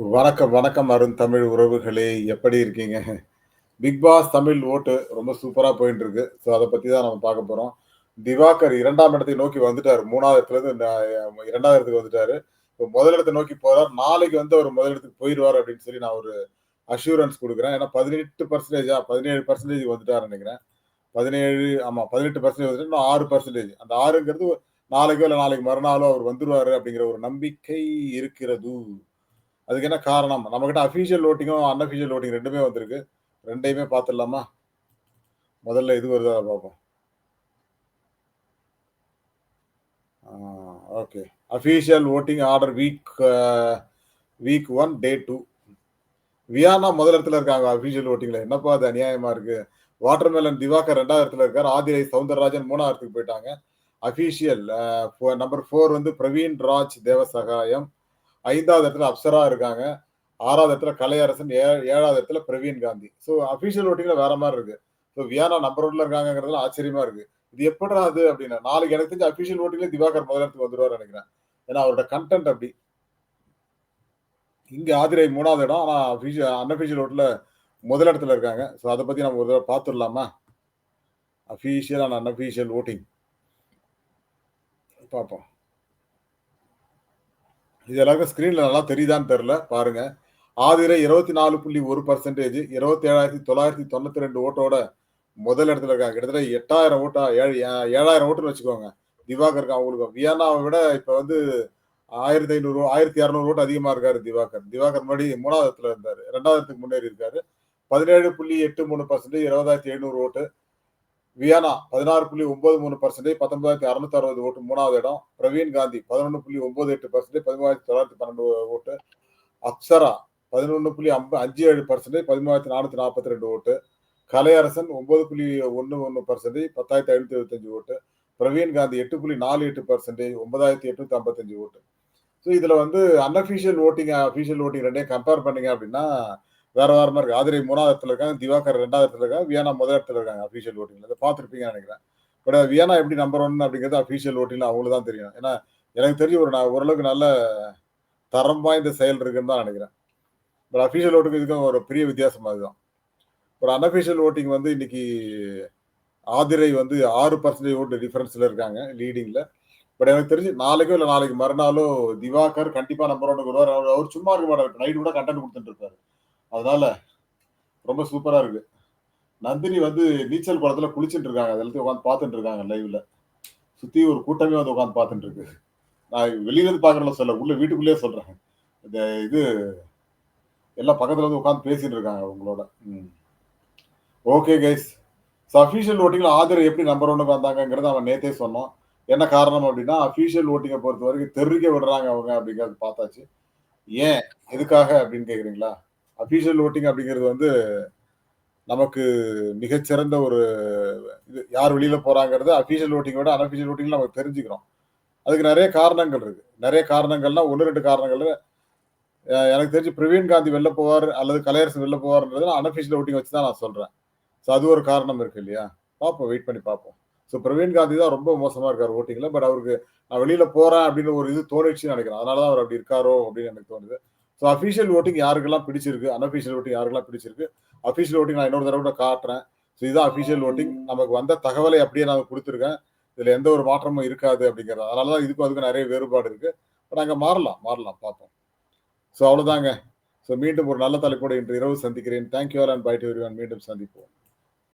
வணக்கம், வணக்கம் அருண் தமிழ் உறவுகளே! எப்படி இருக்கீங்க? பிக் பாஸ் தமிழ் ஓட்டு ரொம்ப சூப்பரா போயிட்டு இருக்கு. ஸோ அதை பத்தி தான் நம்ம பார்க்க போறோம். திவாகர் இரண்டாம் இடத்தை நோக்கி வந்துட்டாரு. 3வது இடத்துலருந்து ந 2வது இடத்துக்கு வந்துட்டாரு. இப்போ முதல் நோக்கி போறார். நாளைக்கு வந்து அவர் முதல் இடத்துக்கு அப்படின்னு சொல்லி நான் ஒரு அஷ்யூரன்ஸ் கொடுக்குறேன் ஏன்னா பதினெட்டு பர்சன்டேஜா பதினேழு பர்சன்டேஜ் வந்துட்டார் நினைக்கிறேன் பதினேழு ஆமா 18% வந்துட்டு இன்னும் ஆறு பர்சன்டேஜ் அந்த ஆறுங்கிறது நாளைக்கோ இல்லை நாளைக்கு மறுநாளோ அவர் வந்துருவாரு அப்படிங்கிற ஒரு நம்பிக்கை இருக்கிறது. அதுக்கு என்ன காரணம்? நம்மக்கிட்ட அஃபீஷியல் ஓட்டிங்கும் அன்அஃபீஷியல் ஓட்டிங் ரெண்டுமே வந்திருக்கு. ரெண்டையுமே பார்த்துடலாமா? முதல்ல இது வருதா பார்ப்போம். Okay. Official voting order week week one day two Viyana முதல் இடத்துல இருக்காங்க அஃபிஷியல் ஓட்டிங்கில் என்னப்பா அது அநியாயமா இருக்கு. வாட்டர்மெலன் திவாகர் ரெண்டாவது இடத்துல இருக்கார் ஆதிரை சவுந்தரராஜன் மூணாவது இடத்துக்கு போயிட்டாங்க. அஃபீஷியல் நம்பர் ஃபோர் வந்து பிரவீன் ராஜ் தேவசகாயம். ஐந்தாவது இடத்துல அப்சரா இருக்காங்க. ஆறாவது இடத்துல கலையரசன். ஏ ஏழாவது இடத்துல பிரவீன் காந்தி. ஸோ அஃபிஷியல் ஓட்டிங்ல வேற மாதிரி இருக்கு. ஸோ வியானா நம்பர் 1ல இருக்காங்கங்கிறதுல ஆச்சரியமா இருக்கு. இது எப்படா அது அப்படின்னா, நாளைக்கு எனக்கு தெரிஞ்ச அஃபிஷியல் ஓட்டிங்ல திவாகர் முதல் இடத்துக்கு வந்துருவாருன்னு நினைக்கிறேன் ஏன்னா அவரோட கன்டென்ட் அப்படி. இங்க ஆதிரை மூணாவது இடம். ஆனா அஃபீஷியல் அன்அஃபீஷியல் ஓட்டில் முதல் இடத்துல இருக்காங்க. ஸோ அதை பத்தி நம்ம ஒரு தடவை பார்த்துடலாமா? அஃபிஷியல் அண்ட் அன்அஃபீஷியல் ஓட்டிங் பார்ப்போம். இது எல்லாமே ஸ்க்ரீனில் நல்லா தெரியுதான்னு தெரில பாருங்க. ஆதிரை இருபத்தி நாலு புள்ளி ஒரு பர்சன்டேஜ் இருபத்தி ஏழாயிரத்தி தொள்ளாயிரத்தி தொண்ணூற்றி ரெண்டு ஓட்டோட முதல் இடத்துல இருக்காங்க. கிட்டத்தட்ட எட்டாயிரம் ஓட்டா ஏழு ஏழாயிரம் ஓட்டுன்னு வச்சுக்கோங்க. திவாகர் அவங்களுக்கு. வியன்னாவை விட இப்போ வந்து ஆயிரத்தி ஐநூறு ஆயிரத்தி இரநூறு ஓட்டு அதிகமாக இருக்காரு திவாகர். திவாகர் முன்னாடி மூணாவது இடத்துல இருந்தார். ரெண்டாவது இடத்துக்கு முன்னேறி இருக்காரு. பதினேழு புள்ளி எட்டு மூணு பர்சன்டேஜ் இருபதாயிரத்தி எழுநூறு ஓட்டு. வியானா பதினாறு புள்ளி ஒன்பது மூணு பர்சன்டேஜ் பத்தொன்பதாயிரத்தி அறுநூத்தி அறுபது ஓட்டு மூணாவது இடம். பிரவீன் காந்தி பதினொன்று புள்ளி ஒன்பது எட்டு பர்சன்டேஜ் பதிமூணாயிரத்தி தொள்ளாயிரத்தி பன்னெண்டு ஓட்டு. அப்சரா பதினொன்று புள்ளி ஐம்ப அஞ்சு ஏழு பர்சன்டேஜ் பதிமூணாயிரத்தி நானூற்றி நாற்பத்தி ரெண்டு ஓட்டு. கலையரசன் ஒன்பது புள்ளி ஒன்று ஒன்று பர்சன்டேஜ் பத்தாயிரத்தி ஐநூற்றி இருபத்தஞ்சு ஓட்டு. பிரவீன் காந்தி எட்டு புள்ளி நாலு எட்டு பர்சன்டேஜ் ஒன்பதாயிரத்தி எட்நூத்தி ஐம்பத்தஞ்சு ஓட்டு. ஸோ இதில் வந்து அன்அஃபிஷியல் ஓட்டிங் அஃபிஷியல் ஓட்டிங் ரெண்டையும் கம்பேர் பண்ணீங்க அப்படின்னா வேற வேற மாதிரி இருக்கு. ஆதிரை மூணாவது இடத்துல இருக்காங்க. திவாகர் ரெண்டாவது இடத்துல இருக்காங்க. வியானா முதல் இடத்துல இருக்காங்க அஃபீஷியல் ஓட்டிங்ல அதை பார்த்துருப்பீங்க நினைக்கிறேன் பட் வியானா எப்படி நம்பர் ஒன் அப்படிங்கிறது அஃபீஷியல் ஓட்டிங்ல அவங்களுக்கு தான் தெரியும். ஏன்னா எனக்கு தெரிஞ்சு ஒரு நான் ஓரளவுக்கு நல்ல தரம் வாய்ந்த செயல் இருக்குன்னு தான் நினைக்கிறேன் பட் அஃபீஷியல் ஓட்டுக்கு இதுக்கும் ஒரு பெரிய வித்தியாசம் அதுதான். ஒரு அன்அஃபிஷியல் ஓட்டிங் வந்து இன்னைக்கு ஆதிரை வந்து ஆறு பர்சன்டேஜ் ஓட்டு டிஃபரன்ஸில் இருக்காங்க லீடிங்கில் பட் எனக்கு தெரிஞ்சு நாளைக்கோ இல்லை நாளைக்கு மறுநாளோ திவாகர் கண்டிப்பாக நம்பர் ஒன்று வருவார் அவர் சும்மா இருக்க மாட்டார் நைட்டு கூட கன்டென்ட் கொடுத்துட்டு இருப்பாரு. அதனால ரொம்ப சூப்பரா இருக்கு. நந்தினி வந்து நீச்சல் குளத்துல குளிச்சுட்டு இருக்காங்க. அத எல்லாத்தையும் பார்த்துட்டு இருக்காங்க லைவ்ல. சுத்தி ஒரு கூட்டமே வந்து உட்காந்து பார்த்துட்டு இருக்கு. நான் வெளியில இருந்து பார்க்கறேன்ல சொல்லல. உள்ள வீட்டுக்குள்ளேயே சொல்றேன். இந்த இது எல்லாம் பக்கத்துல வந்து உட்காந்து பேசிட்டு இருக்காங்க உங்களோட ம். Okay guys. ஸோ அஃபிஷியல் ஓட்டிங்கில் ஆதிரை எப்படி நம்பர் ஒன்றுக்கு வந்தாங்கங்கிறத நம்ம நேத்தே சொன்னோம். என்ன காரணம் அப்படின்னா, ஃபீஷியல் ஓட்டிங்கை பொறுத்த வரைக்கும் தெறிக்க விடுறாங்க அவங்க அப்படிங்கிறது பார்த்தாச்சு. ஏன்? எதுக்காக அப்படின்னு கேட்குறீங்களா அஃபிஷியல் ஓட்டிங் அப்படிங்கிறது வந்து நமக்கு மிகச்சிறந்த ஒரு இது யார் வெளியில போறாங்கிறது அஃபிஷியல் வோட்டிங்க விட அன்அஃபிஷியல் வோட்டிங்ல நம்ம தெரிஞ்சுக்கிறோம். அதுக்கு நிறைய காரணங்கள் இருக்கு. நிறைய காரணங்கள்னா ஒன்று ரெண்டு காரணங்கள் எனக்கு தெரிஞ்சு பிரவீன் காந்தி வெளில போவார் அல்லது கலையரசு வெளில போவார்ன்றது அன்அஃபிஷியல் ஓட்டிங் வச்சு தான் நான் சொல்றேன். ஸோ அது ஒரு காரணம் இருக்கு இல்லையா? பார்ப்போம். வெயிட் பண்ணி பார்ப்போம். ஸோ பிரவீன் காந்தி தான் ரொம்ப மோசமாக இருக்கார் ஓட்டிங்கில் பட் அவருக்கு நான் வெளியில் போகிறேன் அப்படின்னு ஒரு இது தோணிடுச்சுன்னு நினைக்கிறேன் அதனால தான் அவர் அப்படி இருக்காரோ அப்படின்னு எனக்கு தோணுது. ஸோ அஃபிஷியல் வோட்டிங் யாருக்கெல்லாம் பிடிச்சிருக்கு, அன்அஃபிஷியல் வோட்டிங் யாருக்கெல்லாம் பிடிச்சிருக்கு. அஃபிஷியல் வோட்டிங் நான் இன்னொரு தடவ கூட காட்டுறேன். ஸோ இதுதான் அஃபிஷியல் வோட்டிங். நமக்கு வந்த தகவலை அப்படியே நான் குடுத்துருக்கேன். இதுல எந்த ஒரு மாற்றமும் இருக்காது அப்படிங்கிறது. அதனால தான் இதுக்கும் அதுக்கும் நெறைய வேறுபாடு இருக்கு. பட் அங்க மாறலாம், மாறலாம் பார்ப்போம். ஸோ அவ்வளோதாங்க. ஸோ மீண்டும் ஒரு நல்ல தலைப்போடு இன்று இரவு சந்திக்கிறேன். Thank you all and bye to. மீண்டும் சந்திப்போம்.